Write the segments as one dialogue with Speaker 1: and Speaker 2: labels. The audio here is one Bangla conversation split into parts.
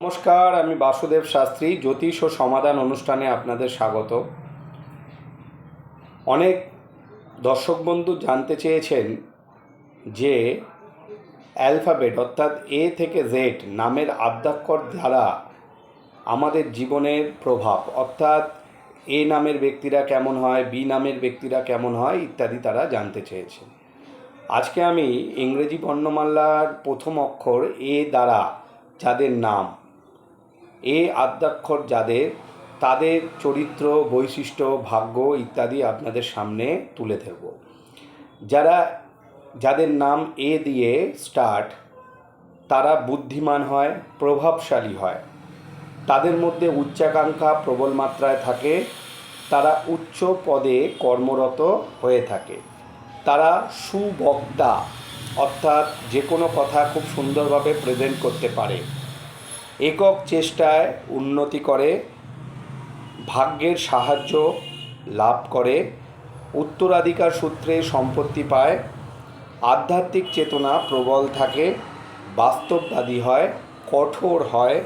Speaker 1: নমস্কার, আমি বাসুদেব শাস্ত্রী, জ্যোতিষ ও সমাধান অনুষ্ঠানে আপনাদের স্বাগত। অনেক দর্শক বন্ধু জানতে চেয়েছেন যে অ্যালফাবেট অর্থাৎ এ থেকে জেড নামের আদ্যাক্ষর দ্বারা আমাদের জীবনের প্রভাব, অর্থাৎ এ নামের ব্যক্তিরা কেমন হয়, বি নামের ব্যক্তিরা কেমন হয় ইত্যাদি তারা জানতে চেয়েছেন। আজকে আমি ইংরেজি বর্ণমালার প্রথম অক্ষর এ দ্বারা যাদের নাম এ আদ্যাক্ষর যাদের, তাদের চরিত্র, বৈশিষ্ট্য, ভাগ্য ইত্যাদি আপনাদের সামনে তুলে ধরব। যারা, যাদের নাম এ দিয়ে স্টার্ট, তারা বুদ্ধিমান হয়, প্রভাবশালী হয়। তাদের মধ্যে উচ্চাকাঙ্ক্ষা প্রবল মাত্রায় থাকে। তারা উচ্চ পদে কর্মরত হয়ে থাকে। তারা সুবক্তা, অর্থাৎ যে কোনো কথা খুব সুন্দরভাবে প্রেজেন্ট করতে পারে। একক চেষ্টায় উন্নতি করে, ভাগ্যের সাহায্য লাভ করে, উত্তরাধিকার সূত্রে সম্পত্তি পায়, আধ্যাত্মিক চেতনা প্রবল থাকে, বাস্তববাদী হয়, কঠোর হয়,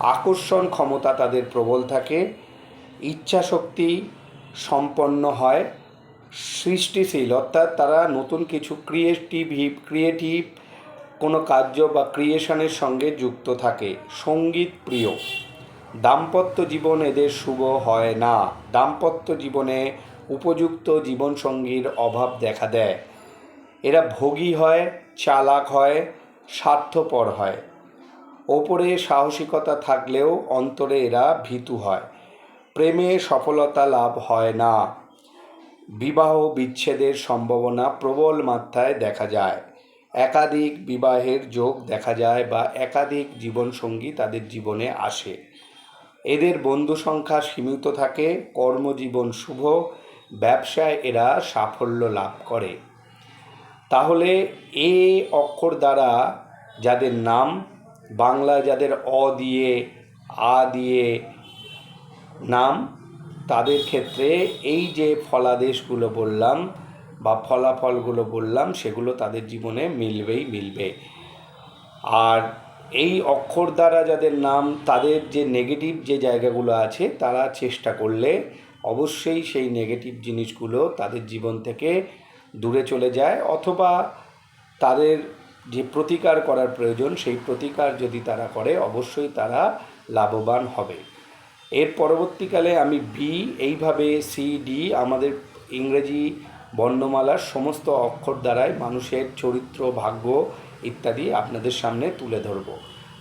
Speaker 1: আকর্ষণ ক্ষমতা তাদের প্রবল থাকে, ইচ্ছাশক্তি সম্পন্ন হয়, সৃষ্টিশীল অর্থাৎ তারা নতুন কিছু ক্রিয়েটিভ ক্রিয়েটিভ কোনো কার্য বা ক্রিয়েশনের সঙ্গে যুক্ত থাকে। সংগীত প্রিয়। দাম্পত্য জীবন এদের শুভ হয় না। দাম্পত্য জীবনে উপযুক্ত জীবনসঙ্গীর অভাব দেখা দেয়। এরা ভোগী হয়, চালাক হয়, স্বার্থপর হয়। ওপরে সাহসিকতা থাকলেও অন্তরে এরা ভীতু হয়। প্রেমে সফলতা লাভ হয় না। বিবাহ বিচ্ছেদের সম্ভাবনা প্রবল মাত্রায় দেখা যায়। একাধিক বিবাহের যোগ দেখা যায় বা একাধিক জীবনসঙ্গী তাদের জীবনে আসে। এদের বন্ধু সংখ্যা সীমিত থাকে, কর্মজীবন শুভ, ব্যবসায় এরা সাফল্য লাভ করে। তাহলে এ অক্ষর দ্বারা যাদের নাম, বাংলা যাদের অ দিয়ে, আ দিয়ে নাম, তাদের ক্ষেত্রে এই যে ফলাদেশগুলো বললাম বা ফলাফলগুলো বললাম, সেগুলো তাদের জীবনে মিলবেই মিলবে। আর এই অক্ষর দ্বারা যাদের নাম, তাদের যে নেগেটিভ যে জায়গাগুলো আছে, তারা চেষ্টা করলে অবশ্যই সেই নেগেটিভ জিনিসগুলো তাদের জীবন থেকে দূরে চলে যায়, অথবা তাদের যে প্রতিকার করার প্রয়োজন, সেই প্রতিকার যদি তারা করে, অবশ্যই তারা লাভবান হবে। এর পরবর্তীকালে আমি বি এইভাবে সি ডি আমাদের ইংরেজি বর্ণমালার সমস্ত অক্ষর দ্বারাই মানুষের চরিত্র, ভাগ্য ইত্যাদি আপনাদের সামনে তুলে ধরব।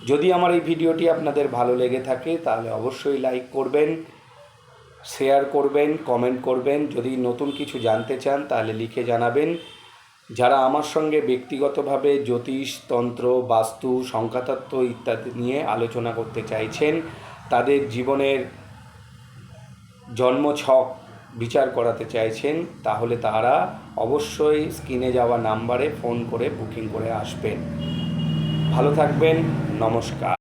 Speaker 1: যদি আমার এই ভিডিওটি আপনাদের ভালো লেগে থাকে, তাহলে অবশ্যই লাইক করবেন, শেয়ার করবেন, কমেন্ট করবেন। যদি নতুন কিছু জানতে চান, তাহলে লিখে জানাবেন। যারা আমার সঙ্গে ব্যক্তিগতভাবে জ্যোতিষ, তন্ত্র, বাস্তু, সংখ্যাতত্ত্ব ইত্যাদি নিয়ে আলোচনা করতে চাইছেন, তাদের জীবনের জন্মছক বিচার করাতে চাইছেন, তাহলে তারা অবশ্যই স্ক্রিনে যাওয়া নাম্বারে ফোন করে বুকিং করে আসবেন। ভালো থাকবেন, নমস্কার।